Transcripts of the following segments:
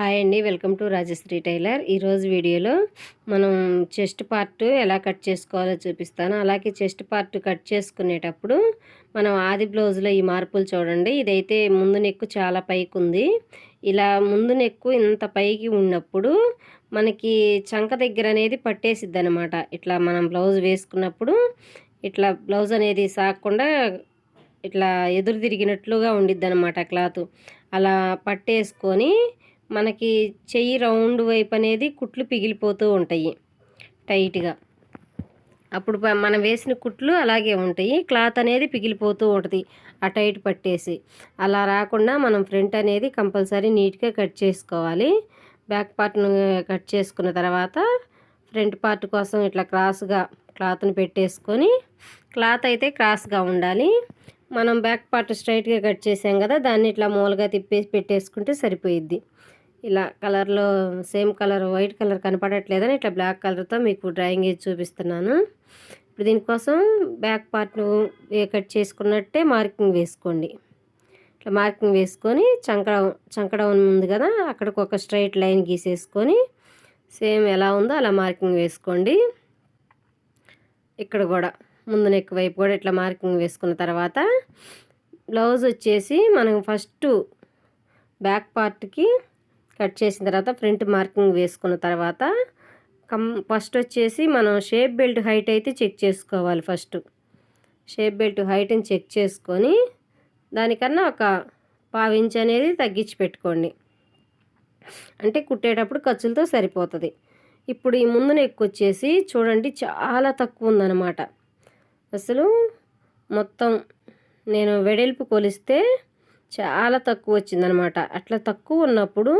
Hi అండి welcome to Rajshri tailor. ఈరోజు వీడియోలో మనం చెస్ట్ పార్ట్ ఎలా కట్ చేసుకోవాలో చూపిస్తాను. అలాగే చెస్ట్ పార్ట్ కట్ చేసుకునేటప్పుడు మనం ఆది బ్లౌజ్లో ఈ మార్పులు చూడండి. ఇదైతే ముందు నెక్కు చాలా పైకి ఉంది ఇలా ముందు నెక్కు ఇంత పైకి ఉన్నప్పుడు మనకి చంక దగ్గర అనేది పట్టేసిద్ది అనమాట ఇట్లా మనం బ్లౌజ్ వేసుకున్నప్పుడు ఇట్లా బ్లౌజ్ అనేది సాగకుండా ఇట్లా ఎదురు తిరిగినట్లుగా ఉండిద్ది అనమాట క్లాత్. అలా పట్టేసుకొని మనకి చెయ్యి రౌండ్ వైపు అనేది కుట్లు పిగిలిపోతూ ఉంటాయి టైట్గా. అప్పుడు మనం వేసిన కుట్లు అలాగే ఉంటాయి. క్లాత్ అనేది పిగిలిపోతూ ఉంటుంది ఆ టైట్ పట్టేసి. అలా రాకుండా మనం ఫ్రంట్ అనేది కంపల్సరీ నీట్గా కట్ చేసుకోవాలి. బ్యాక్ పార్ట్ను కట్ చేసుకున్న తర్వాత ఫ్రంట్ పార్ట్ కోసం ఇట్లా క్రాస్గా క్లాత్ని పెట్టేసుకొని క్లాత్ అయితే క్రాస్గా ఉండాలి. మనం బ్యాక్ పార్ట్ స్ట్రైట్గా కట్ చేసాం కదా దాన్ని ఇట్లా మూలగా తిప్పేసి పెట్టేసుకుంటే సరిపోయిద్ది. ఇలా కలర్లో సేమ్ కలర్ వైట్ కలర్ కనపడట్లేదని ఇట్లా బ్లాక్ కలర్తో మీకు డ్రాయింగ్ వేసి చూపిస్తున్నాను. ఇప్పుడు దీనికోసం బ్యాక్ పార్ట్ను కట్ చేసుకున్నట్టే మార్కింగ్ వేసుకోండి. ఇట్లా మార్కింగ్ వేసుకొని చంకడ చంకడౌన్ ఉంది కదా అక్కడికి ఒక స్ట్రైట్ లైన్ గీసేసుకొని సేమ్ ఎలా ఉందో అలా మార్కింగ్ వేసుకోండి. ఇక్కడ కూడా ముందు నెక్ వైపు కూడా ఇట్లా మార్కింగ్ వేసుకున్న తర్వాత బ్లౌజ్ వచ్చేసి మనం ఫస్ట్ బ్యాక్ పార్ట్కి కట్ చేసిన తర్వాత ఫ్రంట్ మార్కింగ్ వేసుకున్న తర్వాత కం ఫస్ట్ వచ్చేసి మనం షేప్ బెల్ట్ హైట్ అయితే చెక్ చేసుకోవాలి ఫస్ట్. షేప్ బెల్ట్ హైట్ని చెక్ చేసుకొని దానికన్నా ఒక పావించ్ అనేది తగ్గించి పెట్టుకోండి. అంటే కుట్టేటప్పుడు ఖర్చులతో సరిపోతుంది. ఇప్పుడు ఈ ముందు నెక్ వచ్చేసి చూడండి చాలా తక్కువ ఉందన్నమాట. అసలు మొత్తం నేను వెడల్పు కొలిస్తే చాలా తక్కువ వచ్చిందనమాట అట్లా తక్కువ ఉన్నప్పుడు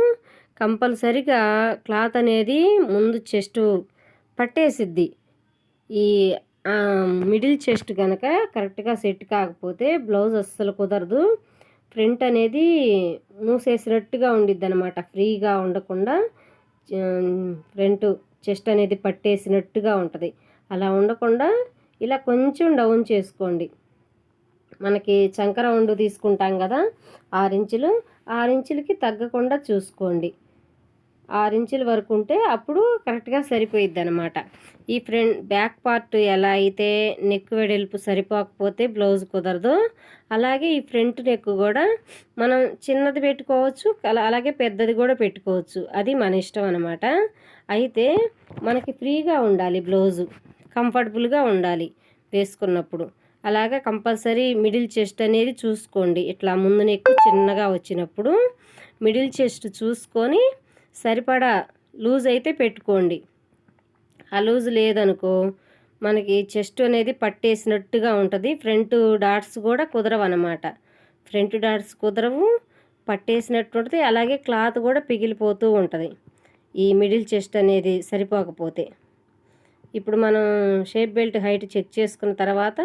కంపల్సరిగా క్లాత్ అనేది ముందు చెస్ట్ పట్టేసిద్ది. ఈ మిడిల్ చెస్ట్ కనుక కరెక్ట్గా సెట్ కాకపోతే బ్లౌజ్ అస్సలు కుదరదు. ఫ్రంట్ అనేది మూసేసినట్టుగా ఉండిద్ది అనమాట ఫ్రీగా ఉండకుండా ఫ్రంట్ చెస్ట్ అనేది పట్టేసినట్టుగా ఉంటుంది. అలా ఉండకుండా ఇలా కొంచెం డౌన్ చేసుకోండి. మనకి చంకర ఉండు తీసుకుంటాం కదా ఆరించులు. ఆరించులకి తగ్గకుండా చూసుకోండి. ఆరించుల వరకు ఉంటే అప్పుడు కరెక్ట్గా సరిపోయిద్ది అనమాట ఈ ఫ్రంట్ బ్యాక్ పార్ట్ ఎలా అయితే నెక్ వెడల్పు సరిపోకపోతే బ్లౌజ్ కుదరదు. అలాగే ఈ ఫ్రంట్ నెక్ కూడా మనం చిన్నది పెట్టుకోవచ్చు అలా అలాగే పెద్దది కూడా పెట్టుకోవచ్చు. అది మన ఇష్టం అనమాట అయితే మనకి ఫ్రీగా ఉండాలి బ్లౌజు. కంఫర్టబుల్గా ఉండాలి వేసుకున్నప్పుడు. అలాగే కంపల్సరీ మిడిల్ చెస్ట్ అనేది చూసుకోండి. ఇట్లా ముందు నెక్కు చిన్నగా వచ్చినప్పుడు మిడిల్ చెస్ట్ చూసుకొని సరిపడా లూజ్ అయితే పెట్టుకోండి. ఆ లూజ్ లేదనుకో మనకి చెస్ట్ అనేది పట్టేసినట్టుగా ఉంటుంది. ఫ్రంట్ డాట్స్ కూడా కుదరవు అనమాట ఫ్రంట్ డాట్స్ కుదరవు పట్టేసినట్టు ఉంటుంది. అలాగే క్లాత్ కూడా పిగిలిపోతూ ఉంటుంది. ఈ మిడిల్ చెస్ట్ అనేది సరిపోకపోతే. ఇప్పుడు మనం షేప్ బెల్ట్ హైట్ చెక్ చేసుకున్న తర్వాత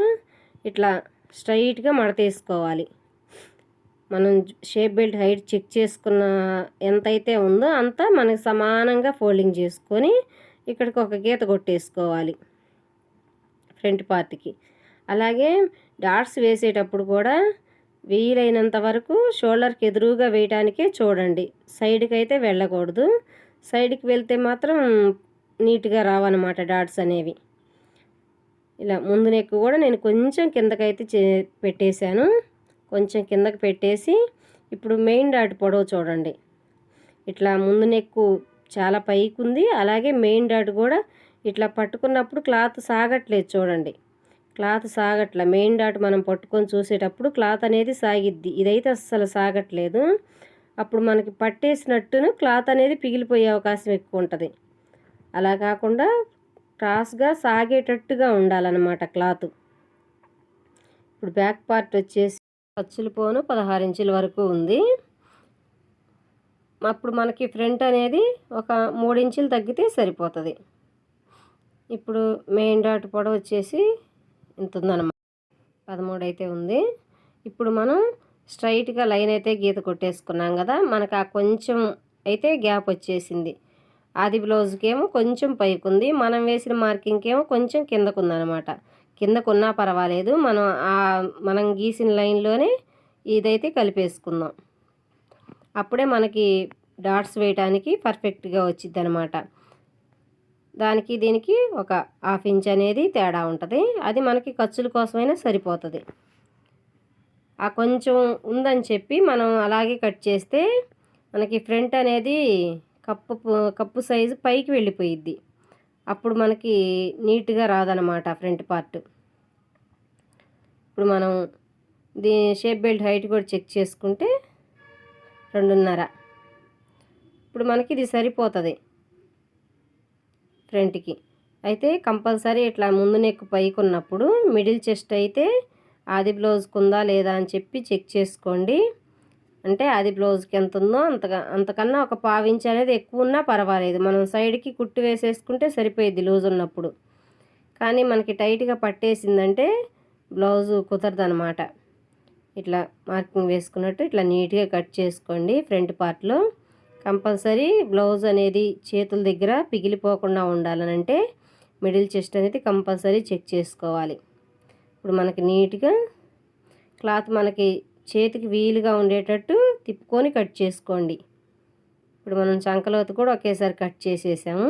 ఇట్లా స్ట్రైట్గా మడతేసుకోవాలి. మనం షేప్ బెల్ట్ హైట్ చెక్ చేసుకున్న ఎంతైతే ఉందో అంతా మనకి సమానంగా ఫోల్డింగ్ చేసుకొని ఇక్కడికి ఒక గీత కొట్టేసుకోవాలి ఫ్రంట్ పార్ట్కి. అలాగే డాట్స్ వేసేటప్పుడు కూడా వీలైనంత వరకు షోల్డర్కి ఎదురుగా వేయడానికే చూడండి. సైడ్కి అయితే వెళ్ళకూడదు. సైడ్కి వెళ్తే మాత్రం నీట్గా రావన్నమాట డాట్స్ అనేవి. ఇలా ముందు నెక్కు కూడా నేను కొంచెం కిందకైతే చే పెట్టేశాను. కొంచెం కిందకి పెట్టేసి ఇప్పుడు మెయిన్ డాట్ పొడవు చూడండి. ఇట్లా ముందు నెక్కు చాలా పైకి ఉంది అలాగే మెయిన్ డాట్ కూడా ఇట్లా పట్టుకున్నప్పుడు క్లాత్ సాగట్లేదు చూడండి. క్లాత్ సాగట్ల మెయిన్ డాట్ మనం పట్టుకొని చూసేటప్పుడు క్లాత్ అనేది సాగిద్ది. ఇదైతే అస్సలు సాగట్లేదు. అప్పుడు మనకి పట్టేసినట్టును క్లాత్ అనేది పిగిలిపోయే అవకాశం ఎక్కువ ఉంటుంది. అలా కాకుండా క్రాస్గా సాగేటట్టుగా ఉండాలన్నమాట క్లాత్. ఇప్పుడు బ్యాక్ పార్ట్ వచ్చేసి ఖర్చుల పోను పదహారు ఇంచుల వరకు ఉంది. అప్పుడు మనకి ఫ్రంట్ అనేది ఒక మూడు ఇంచులు తగ్గితే సరిపోతుంది. ఇప్పుడు మెయిన్ డాట్ పొడవు వచ్చేసి ఇంత ఉందన్నమాట పదమూడు అయితే ఉంది. ఇప్పుడు మనం స్ట్రైట్గా లైన్ అయితే గీత కొట్టేసుకున్నాం కదా మనకు ఆ కొంచెం అయితే గ్యాప్ వచ్చేసింది. అది బ్లౌజ్కి ఏమో కొంచెం పైకి ఉంది మనం వేసిన మార్కింగ్కి ఏమో కొంచెం కిందకు ఉందన్నమాట కిందకున్నా పర్వాలేదు. మనం ఆ మనం గీసిన లైన్లోనే ఇదైతే కలిపేసుకుందాం. అప్పుడే మనకి డాట్స్ వేయటానికి పర్ఫెక్ట్గా వచ్చింది అనమాట దానికి దీనికి ఒక హాఫ్ ఇంచ్ అనేది తేడా ఉంటుంది. అది మనకి ఖర్చుల కోసమైనా సరిపోతుంది. ఆ కొంచెం ఉందని చెప్పి మనం అలాగే కట్ చేస్తే మనకి ఫ్రంట్ అనేది కప్పు కప్పు సైజు పైకి వెళ్ళిపోయిద్ది. అప్పుడు మనకి నీట్గా రాదనమాట ఫ్రంట్ పార్ట్. ఇప్పుడు మనం దీని షేప్ బెల్ట్ హైట్ కూడా చెక్ చేసుకుంటే రెండున్నర. ఇప్పుడు మనకి ఇది సరిపోతుంది ఫ్రంట్కి. అయితే కంపల్సరీ ఇట్లా ముందు నెక్ పైకి ఉన్నప్పుడు మిడిల్ చెస్ట్ అయితే ఆది బ్లౌజ్కి ఉందా లేదా అని చెప్పి చెక్ చేసుకోండి. అంటే ఆది బ్లౌజ్కి ఎంత ఉందో అంతగా అంతకన్నా ఒక పావించి అనేది ఎక్కువ ఉన్నా పర్వాలేదు. మనం సైడ్కి కుట్టు వేసేసుకుంటే సరిపోయేది లూజ్ ఉన్నప్పుడు. కానీ మనకి టైట్గా పట్టేసిందంటే బ్లౌజు కుదరదనమాట ఇట్లా మార్కింగ్ వేసుకున్నట్టు ఇట్లా నీట్గా కట్ చేసుకోండి ఫ్రంట్ పార్ట్లో. కంపల్సరీ బ్లౌజ్ అనేది చేతుల దగ్గర పిగిలిపోకుండా ఉండాలనంటే మిడిల్ చెస్ట్ అనేది కంపల్సరీ చెక్ చేసుకోవాలి. ఇప్పుడు మనకి నీట్గా క్లాత్ మనకి చేతికి వీలుగా ఉండేటట్టు తిప్పుకొని కట్ చేసుకోండి. ఇప్పుడు మనం చంకలోత కూడా ఒకేసారి కట్ చేసేసాము.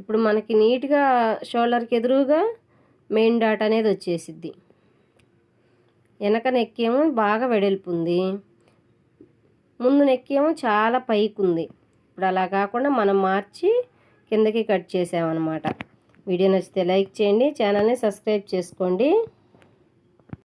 ఇప్పుడు మనకి నీట్గా షోల్డర్కి ఎదురుగా మెయిన్ డాట్ అనేది వచ్చేసిద్ది. వెనక నెక్కేమో బాగా వెడల్పుంది. ముందు నెక్కేమో చాలా పైకి ఉంది ఇప్పుడు అలా కాకుండా మనం మార్చి కిందకి కట్ చేసామన్నమాట. వీడియో నచ్చితే లైక్ చేయండి ఛానల్ని సబ్స్క్రైబ్ చేసుకోండి.